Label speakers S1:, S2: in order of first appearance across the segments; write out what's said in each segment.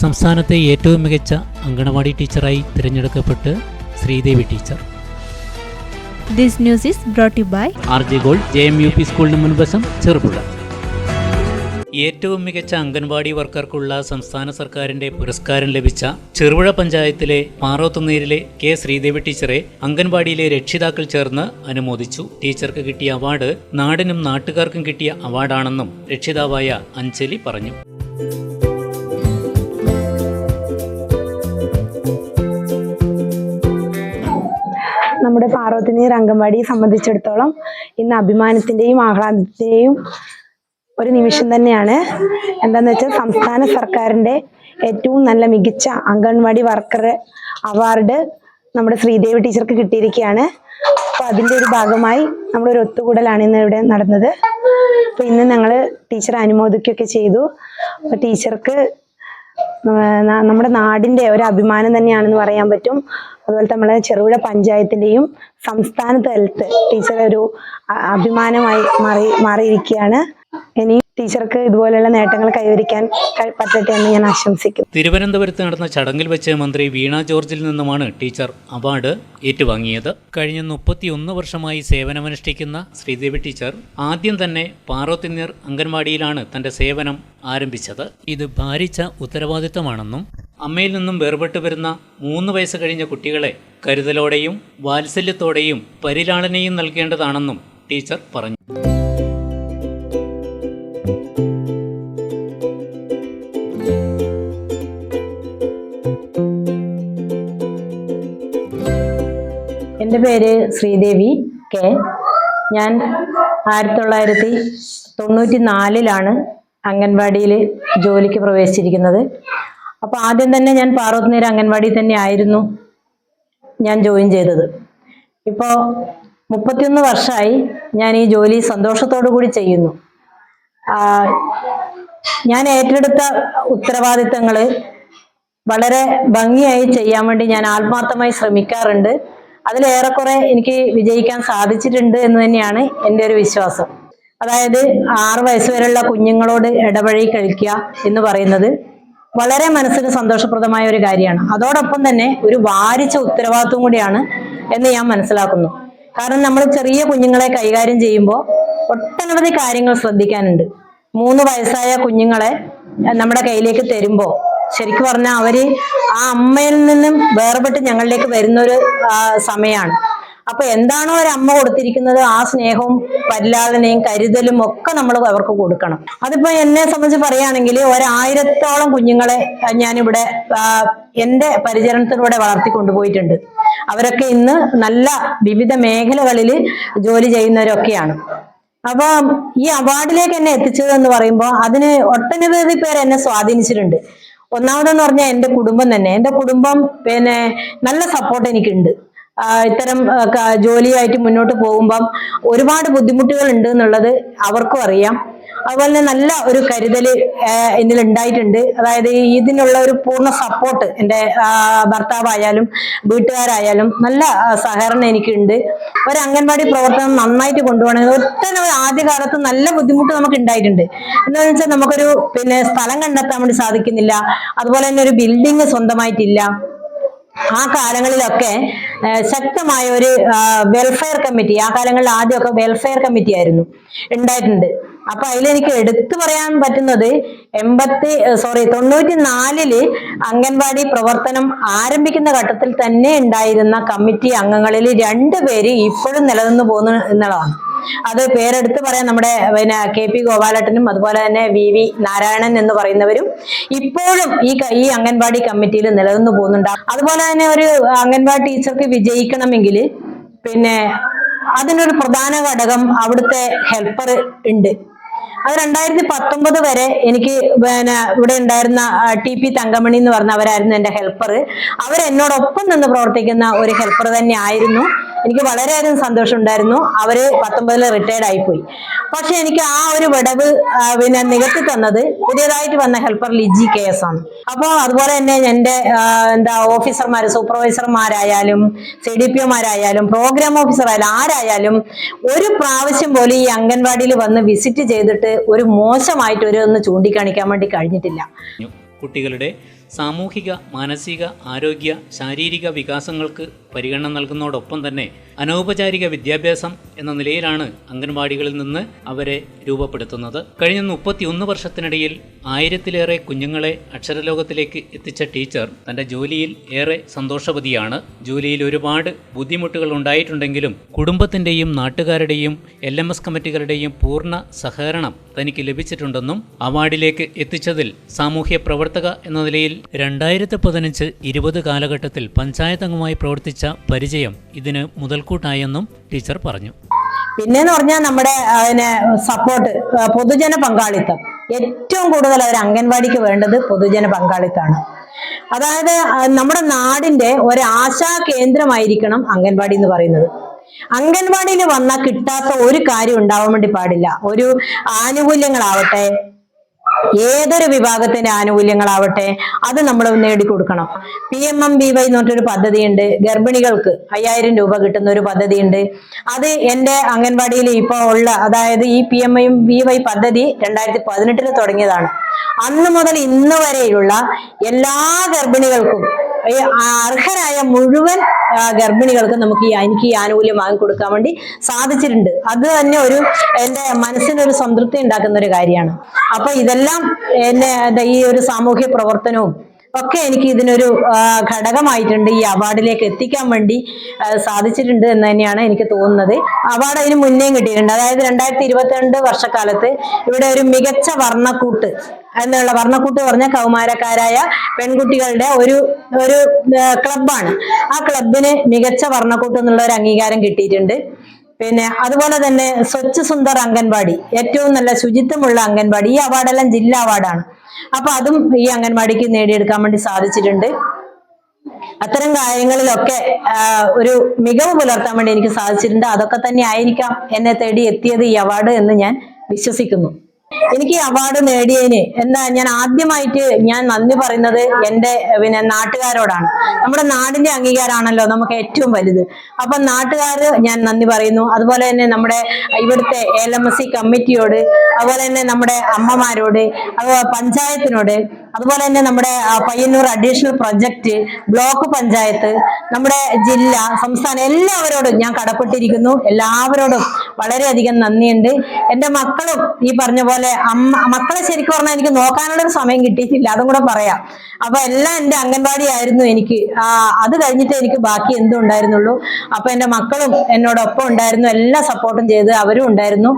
S1: സംസ്ഥാനത്തെ ഏറ്റവും മികച്ച അങ്കണവാടി ടീച്ചറായി തിരഞ്ഞെടുക്കപ്പെട്ട് Sreedevi teacher.
S2: This news is brought by
S1: R J gold J M U P സ്കൂളിന് മുൻവശം ചെറുപുഴ. ഏറ്റവും മികച്ച അംഗൻവാടി വർക്കർക്കുള്ള സംസ്ഥാന സർക്കാരിന്റെ പുരസ്കാരം ലഭിച്ച ചെറുപുഴ പഞ്ചായത്തിലെ പാറോത്തുനീരിലെ കെ ശ്രീദേവി ടീച്ചറെ അംഗൻവാടിയിലെ രക്ഷിതാക്കൾ ചേർന്ന് അനുമോദിച്ചു. ടീച്ചർക്ക് കിട്ടിയ അവാർഡ് നാടിനും നാട്ടുകാർക്കും കിട്ടിയ അവാർഡാണെന്നും രക്ഷിതാവായ അഞ്ജലി പറഞ്ഞു.
S3: നമ്മുടെ പാർവത്തിനെ അംഗൻവാടിയെ സംബന്ധിച്ചിടത്തോളം ഇന്ന് അഭിമാനത്തിന്റെയും ആഹ്ലാദത്തിന്റെയും ഒരു നിമിഷം തന്നെയാണ്. എന്താന്ന് വെച്ചാൽ സംസ്ഥാന സർക്കാരിന്റെ ഏറ്റവും നല്ല മികച്ച അംഗൻവാടി വർക്കർ അവാർഡ് നമ്മുടെ ശ്രീദേവി ടീച്ചർക്ക് കിട്ടിയിരിക്കുകയാണ്. അപ്പൊ അതിന്റെ ഒരു ഭാഗമായി നമ്മളൊരു ഒത്തുകൂടലാണ് ഇന്ന് ഇവിടെ നടന്നത്. അപ്പൊ ഇന്ന് ഞങ്ങൾ ടീച്ചർ അനുമോദിക്കുകയൊക്കെ ചെയ്തു. അപ്പൊ ടീച്ചർക്ക് നമ്മുടെ നാടിന്റെ ഒരു അഭിമാനം തന്നെയാണെന്ന് പറയാൻ പറ്റും. അതുപോലെ നമ്മളെ ചെറുപുഴ പഞ്ചായത്തിന്റെയും സംസ്ഥാന തലത്ത് ടീച്ചർ ഒരു അഭിമാനമായി മാറി മാറിയിരിക്കുകയാണ്. ഇനി ടീച്ചർക്ക് ഇതുപോലെയുള്ള നേട്ടങ്ങൾ കൈവരിക്കാൻ പറ്റട്ടെ എന്ന് ഞാൻ ആശംസിക്കുന്നു.
S1: തിരുവനന്തപുരത്ത് നടന്ന ചടങ്ങിൽ വെച്ച് മന്ത്രി വീണ ജോർജിൽ നിന്നുമാണ് ടീച്ചർ അവാർഡ് ഏറ്റുവാങ്ങിയത്. കഴിഞ്ഞ മുപ്പത്തിയൊന്ന് വർഷമായി സേവനമനുഷ്ഠിക്കുന്ന ശ്രീദേവി ടീച്ചർ ആദ്യം തന്നെ പാറോത്തിനീർ അംഗൻവാടിയിലാണ് തന്റെ സേവനം ആരംഭിച്ചത്. ഇത് ഭാരിച്ച ഉത്തരവാദിത്തമാണെന്നും അമ്മയിൽ നിന്നും വേർപെട്ടു വരുന്ന മൂന്ന് വയസ്സ് കഴിഞ്ഞ കുട്ടികളെ കരുതലോടെയും വാത്സല്യത്തോടെയും പരിലാളനയും നൽകേണ്ടതാണെന്നും ടീച്ചർ പറഞ്ഞു.
S4: എന്റെ പേര് ശ്രീദേവി കെ. ഞാൻ ആയിരത്തി തൊള്ളായിരത്തി തൊണ്ണൂറ്റി നാലിലാണ് അംഗൻവാടിയിൽ ജോലിക്ക് പ്രവേശിച്ചിരിക്കുന്നത്. അപ്പോൾ ആദ്യം തന്നെ ഞാൻ പാർവത്തനീർ അംഗൻവാടി തന്നെ ആയിരുന്നു ഞാൻ ജോയിൻ ചെയ്തത്. ഇപ്പോൾ മുപ്പത്തിയൊന്ന് വർഷമായി ഞാൻ ഈ ജോലി സന്തോഷത്തോടു കൂടി ചെയ്യുന്നു. ഞാൻ ഏറ്റെടുത്ത ഉത്തരവാദിത്തങ്ങൾ വളരെ ഭംഗിയായി ചെയ്യാൻ വേണ്ടി ഞാൻ ആത്മാർത്ഥമായി ശ്രമിക്കാറുണ്ട്. അതിലേറെക്കുറെ എനിക്ക് വിജയിക്കാൻ സാധിച്ചിട്ടുണ്ട് എന്ന് തന്നെയാണ് എന്റെ ഒരു വിശ്വാസം. അതായത് ആറ് വയസ്സുവരെയുള്ള കുഞ്ഞുങ്ങളോട് ഇടപഴകി കഴിക്കുക എന്ന് പറയുന്നത് വളരെ മനസ്സിന് സന്തോഷപ്രദമായ ഒരു കാര്യമാണ്. അതോടൊപ്പം തന്നെ ഒരു വാരിച്ച ഉത്തരവാദിത്വം കൂടിയാണ് എന്ന് ഞാൻ മനസ്സിലാക്കുന്നു. കാരണം നമ്മൾ ചെറിയ കുഞ്ഞുങ്ങളെ കൈകാര്യം ചെയ്യുമ്പോൾ ഒട്ടനവധി കാര്യങ്ങൾ ശ്രദ്ധിക്കാനുണ്ട്. മൂന്ന് വയസ്സായ കുഞ്ഞുങ്ങളെ നമ്മുടെ കയ്യിലേക്ക് തരുമ്പോൾ ശരിക്കും പറഞ്ഞാൽ അവർ ആ അമ്മയിൽ നിന്നും വേർപെട്ട് ഞങ്ങളിലേക്ക് വരുന്ന ഒരു സമയമാണ് അപ്പൊ എന്താണോ ഒരു അമ്മ കൊടുത്തിരിക്കുന്നത് ആ സ്നേഹവും പരിലാളനയും കരുതലും ഒക്കെ നമ്മൾ അവർക്ക് കൊടുക്കണം. അതിപ്പോ എന്നെ സംബന്ധിച്ച് പറയുകയാണെങ്കിൽ ഒരായിരത്തോളം കുഞ്ഞുങ്ങളെ ഞാനിവിടെ എന്റെ പരിചരണത്തിലൂടെ വളർത്തി കൊണ്ടുപോയിട്ടുണ്ട് അവരൊക്കെ ഇന്ന് നല്ല വിവിധ മേഖലകളിൽ ജോലി ചെയ്യുന്നവരൊക്കെയാണ്. അപ്പൊ ഈ അവാർഡിലേക്ക് എന്നെ എത്തിച്ചത് എന്ന് പറയുമ്പോൾ അതിന് ഒട്ടനവധി പേര് എന്നെ സ്വാധീനിച്ചിട്ടുണ്ട്. ഒന്നാമതെന്ന് പറഞ്ഞാൽ എന്റെ കുടുംബം തന്നെ. എന്റെ കുടുംബം പിന്നെ നല്ല സപ്പോർട്ട് എനിക്കുണ്ട്. ഇത്തരം ജോലിയായിട്ട് മുന്നോട്ട് പോകുമ്പം ഒരുപാട് ബുദ്ധിമുട്ടുകൾ ഉണ്ട് എന്നുള്ളത് അവർക്കും അറിയാം. അതുപോലെ തന്നെ നല്ല ഒരു കരുതൽ ആ, എന്നിൽ ഉണ്ടായിട്ടുണ്ട് അതായത് ഇതിനുള്ള ഒരു പൂർണ സപ്പോർട്ട് എന്റെ ഭർത്താവായാലും വീട്ടുകാരായാലും നല്ല സഹകരണം എനിക്കുണ്ട്. ഒരു അംഗൻവാടി പ്രവർത്തനം നന്നായിട്ട് കൊണ്ടുപോകണമെങ്കിൽ ഒട്ടനവധി ആദ്യകാലത്ത് നല്ല ബുദ്ധിമുട്ട് നമുക്ക് ഉണ്ടായിട്ടുണ്ട് എന്താണെന്ന് വെച്ചാൽ നമുക്കൊരു പിന്നെ സ്ഥലം കണ്ടെത്താൻ വേണ്ടി സാധിക്കുന്നില്ല. അതുപോലെ തന്നെ ഒരു ബിൽഡിംഗ് സ്വന്തമായിട്ടില്ല. ആ കാലങ്ങളിലൊക്കെ ശക്തമായ ഒരു വെൽഫെയർ കമ്മിറ്റി ആ കാലങ്ങളിൽ ആദ്യമൊക്കെ വെൽഫെയർ കമ്മിറ്റി ആയിരുന്നു ഉണ്ടായിട്ടുണ്ട്. അപ്പൊ അതിലെനിക്ക് എടുത്തു പറയാൻ പറ്റുന്നത് എൺപത്തി സോറി തൊണ്ണൂറ്റി നാലിൽ അംഗൻവാടി പ്രവർത്തനം ആരംഭിക്കുന്ന ഘട്ടത്തിൽ തന്നെ ഉണ്ടായിരുന്ന കമ്മിറ്റി അംഗങ്ങളിൽ രണ്ടുപേര് ഇപ്പോഴും നിലനിന്ന് പോകുന്നു എന്നുള്ളതാണ്. അത് പേരെടുത്ത് പറയാൻ നമ്മുടെ പിന്നെ കെ പി ഗോപാലട്ടനും അതുപോലെ തന്നെ വി വി നാരായണൻ എന്ന് പറയുന്നവരും ഇപ്പോഴും ഈ ഈ അംഗൻവാടി കമ്മിറ്റിയിൽ നിലനിന്ന് പോകുന്നുണ്ട്. അതുപോലെ തന്നെ ഒരു അംഗൻവാടി ടീച്ചർക്ക് വിജയിക്കണമെങ്കിൽ പിന്നെ അതിനൊരു പ്രധാന ഘടകം അവിടുത്തെ ഹെൽപ്പർ ഉണ്ട്. അത് രണ്ടായിരത്തി പത്തൊമ്പത് വരെ എനിക്ക് പിന്നെ ഇവിടെ ഉണ്ടായിരുന്ന ടി പി തങ്കമണി എന്ന് പറഞ്ഞ അവരായിരുന്നു എന്റെ ഹെൽപ്പർ. അവരെന്നോടൊപ്പം നിന്ന് പ്രവർത്തിക്കുന്ന ഒരു ഹെൽപ്പർ തന്നെ ആയിരുന്നു എനിക്ക് വളരെയധികം സന്തോഷമുണ്ടായിരുന്നു. അവർ പത്തൊമ്പതിൽ റിട്ടയർഡ് ആയിപ്പോയി. പക്ഷെ എനിക്ക് ആ ഒരു വിടവ് പിന്നെ നികത്തി തന്നത് പുതിയതായിട്ട് വന്ന ഹെൽപ്പർ ലിജി കെ എസ് ആണ്. അപ്പോൾ അതുപോലെ തന്നെ എന്റെ എന്താ ഓഫീസർമാർ സൂപ്പർവൈസർമാരായാലും സി ഡി പി ഒമാരായാലും പ്രോഗ്രാം ഓഫീസർ ആയാലും ആരായാലും ഒരു പ്രാവശ്യം പോലും ഈ അംഗൻവാടിയിൽ വന്ന് വിസിറ്റ് ചെയ്തിട്ട് ഒരു മോശമായിട്ട് ഒരു ഒന്ന് ചൂണ്ടിക്കാണിക്കാൻ വേണ്ടി കഴിഞ്ഞിട്ടില്ല.
S1: കുട്ടികളുടെ സാമൂഹിക മാനസിക ആരോഗ്യ ശാരീരിക വികാസങ്ങൾക്ക് പരിഗണന നൽകുന്നതോടൊപ്പം തന്നെ അനൗപചാരിക വിദ്യാഭ്യാസം എന്ന നിലയിലാണ് അംഗൻവാടികളിൽ നിന്ന് അവരെ രൂപപ്പെടുത്തുന്നത്. കഴിഞ്ഞ മുപ്പത്തിയൊന്ന് വർഷത്തിനിടയിൽ ആയിരത്തിലേറെ കുഞ്ഞുങ്ങളെ അക്ഷരലോകത്തിലേക്ക് എത്തിച്ച ടീച്ചർ തന്റെ ജോലിയിൽ ഏറെ സന്തോഷവതിയാണ്. ജോലിയിൽ ഒരുപാട് ബുദ്ധിമുട്ടുകൾ ഉണ്ടായിട്ടുണ്ടെങ്കിലും കുടുംബത്തിന്റെയും നാട്ടുകാരുടെയും എൽ എം എസ് കമ്മിറ്റികളുടെയും പൂർണ സഹകരണം തനിക്ക് ലഭിച്ചിട്ടുണ്ടെന്നും അവാർഡിലേക്ക് എത്തിച്ചതിൽ സാമൂഹ്യ പ്രവർത്തക എന്ന നിലയിൽ രണ്ടായിരത്തി പതിനഞ്ച് ഇരുപത് കാലഘട്ടത്തിൽ പഞ്ചായത്ത് അംഗമായി പ്രവർത്തിച്ച പരിചയം ഇതിന് മുതൽക്കൂട്ടായെന്നും ടീച്ചർ പറഞ്ഞു.
S4: പിന്നെന്ന് പറഞ്ഞാൽ നമ്മുടെ അതിനെ സപ്പോർട്ട് പൊതുജന പങ്കാളിത്തം. ഏറ്റവും കൂടുതൽ ഒരു അംഗൻവാടിക്ക് വേണ്ടത് പൊതുജന പങ്കാളിത്തമാണ്. അതായത് നമ്മുടെ നാടിന്റെ ഒരു ആശാ കേന്ദ്രമായിരിക്കണം അംഗൻവാടി എന്ന് പറയുന്നത്. അംഗൻവാടിയിൽ വന്നാൽ കിട്ടാത്ത ഒരു കാര്യം ഉണ്ടാവാൻ വേണ്ടി പാടില്ല. ഒരു ആനുകൂല്യങ്ങളാവട്ടെ ഏതൊരു വിഭാഗത്തിന്റെ ആനുകൂല്യങ്ങളാവട്ടെ അത് നമ്മൾ നേടിക്കൊടുക്കണം. P M M B Y എന്ന് പറഞ്ഞൊരു പദ്ധതിയുണ്ട്. ഗർഭിണികൾക്ക് അയ്യായിരം രൂപ കിട്ടുന്ന ഒരു പദ്ധതിയുണ്ട്. അത് എന്റെ അംഗൻവാടിയിൽ ഇപ്പോൾ ഉള്ള അതായത് ഈ പി എം ബി വൈ പദ്ധതി രണ്ടായിരത്തി പതിനെട്ടിൽ തുടങ്ങിയതാണ്. അന്ന് മുതൽ ഇന്ന് വരെയുള്ള എല്ലാ ഗർഭിണികൾക്കും അർഹരായ മുഴുവൻ ഗർഭിണികൾക്കും നമുക്ക് ഈ എനിക്ക് ഈ ആനുകൂല്യം വാങ്ങിക്കൊടുക്കാൻ വേണ്ടി സാധിച്ചിട്ടുണ്ട്. അത് തന്നെ ഒരു എന്റെ മനസ്സിനൊരു സംതൃപ്തി ഉണ്ടാക്കുന്ന ഒരു കാര്യമാണ്. അപ്പൊ ഇതെല്ലാം എന്നെ ഈ ഒരു സാമൂഹ്യ പ്രവർത്തനവും ഒക്കെ എനിക്ക് ഇതിനൊരു ഘടകമായിട്ടുണ്ട്. ഈ അവാർഡിലേക്ക് എത്തിക്കാൻ വേണ്ടി സാധിച്ചിട്ടുണ്ട് എന്ന് തന്നെയാണ് എനിക്ക് തോന്നുന്നത്. അവാർഡ് അതിന് മുന്നേയും കിട്ടിയിട്ടുണ്ട്. അതായത് രണ്ടായിരത്തി ഇരുപത്തിരണ്ട് വർഷക്കാലത്ത് ഇവിടെ ഒരു മികച്ച വർണക്കൂട്ട് എന്നുള്ള വർണക്കൂട്ട് പറഞ്ഞ കൗമാരക്കാരായ പെൺകുട്ടികളുടെ ഒരു ഒരു ക്ലബാണ് ആ ക്ലബിന് മികച്ച വർണക്കൂട്ട് എന്നുള്ള ഒരു അംഗീകാരം കിട്ടിയിട്ടുണ്ട്. പിന്നെ അതുപോലെ തന്നെ സ്വച്ഛ സുന്ദർ അംഗൻവാടി ഏറ്റവും നല്ല ശുചിത്വമുള്ള അംഗൻവാടി ഈ അവാർഡെല്ലാം ജില്ലാ അവാർഡാണ്. അപ്പൊ അതും ഈ അംഗൻവാടിക്ക് നേടിയെടുക്കാൻ വേണ്ടി സാധിച്ചിട്ടുണ്ട്. അത്തരം കാര്യങ്ങളിലൊക്കെ ഒരു മികവ് പുലർത്താൻ വേണ്ടി എനിക്ക് സാധിച്ചിട്ടുണ്ട്. അതൊക്കെ തന്നെ ആയിരിക്കാം എന്നെ തേടി എത്തിയത് ഈ അവാർഡ് എന്ന് ഞാൻ വിശ്വസിക്കുന്നു. എനിക്ക് അവാർഡ് നേടിയതിന് എന്താ ഞാൻ ആദ്യമായിട്ട് ഞാൻ നന്ദി പറയുന്നത് എന്റെ പിന്നെ നാട്ടുകാരോടാണ്. നമ്മുടെ നാടിന്റെ അംഗീകാരമാണല്ലോ നമുക്ക് ഏറ്റവും വലുത്. അപ്പൊ നാട്ടുകാർ ഞാൻ നന്ദി പറയുന്നു. അതുപോലെ തന്നെ നമ്മുടെ ഇവിടുത്തെ എൽ എം എസ് സി കമ്മിറ്റിയോട് അതുപോലെ തന്നെ നമ്മുടെ അമ്മമാരോട് അതുപോലെ പഞ്ചായത്തിനോട് അതുപോലെ തന്നെ നമ്മുടെ Payyanur additional project block panchayat നമ്മുടെ ജില്ല സംസ്ഥാനം എല്ലാവരോടും ഞാൻ കടപ്പെട്ടിരിക്കുന്നു. എല്ലാവരോടും വളരെയധികം നന്ദിയുണ്ട്. എന്റെ മക്കളും ഈ പറഞ്ഞ പോലെ അമ്മ മക്കളെ ശരിക്കും പറഞ്ഞാൽ എനിക്ക് നോക്കാനുള്ള ഒരു സമയം കിട്ടിയിട്ടില്ല. അതും കൂടെ പറയാം. അപ്പൊ എല്ലാം എന്റെ അംഗൻവാടി ആയിരുന്നു എനിക്ക്. അത് കഴിഞ്ഞിട്ട് എനിക്ക് ബാക്കി എന്തും ഉണ്ടായിരുന്നുള്ളൂ. അപ്പൊ എന്റെ മക്കളും എന്നോടൊപ്പം ഉണ്ടായിരുന്നു. എല്ലാ സപ്പോർട്ടും ചെയ്ത് അവരും ഉണ്ടായിരുന്നു.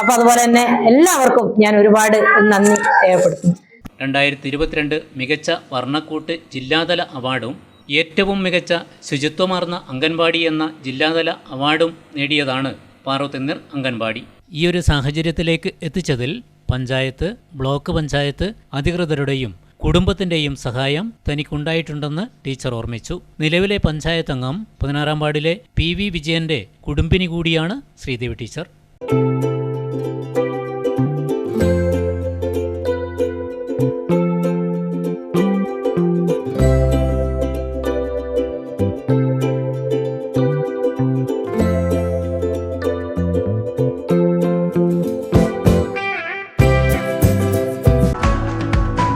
S4: അപ്പൊ അതുപോലെ തന്നെ എല്ലാവർക്കും ഞാൻ ഒരുപാട് നന്ദി രേഖപ്പെടുത്തുന്നു.
S1: രണ്ടായിരത്തി ഇരുപത്തിരണ്ട് മികച്ച വർണക്കൂട്ട് ജില്ലാതല അവാർഡും ഏറ്റവും മികച്ച ശുചിത്വമാർന്ന അംഗൻവാടി എന്ന ജില്ലാതല അവാർഡും നേടിയതാണ് പാറോത്തിന്നർ അംഗൻവാടി. ഈ ഒരു സാഹചര്യത്തിലേക്ക് എത്തിച്ചതിൽ പഞ്ചായത്ത് ബ്ലോക്ക് പഞ്ചായത്ത് അധികൃതരുടെയും കുടുംബത്തിന്റെയും സഹായം തനിക്കുണ്ടായിട്ടുണ്ടെന്ന് ടീച്ചർ ഓർമ്മിച്ചു. നിലവിലെ പഞ്ചായത്ത് അംഗം പതിനാറാം വാർഡിലെ പി വി വിജയന്റെ കുടുംബിനി കൂടിയാണ് ശ്രീദേവി ടീച്ചർ.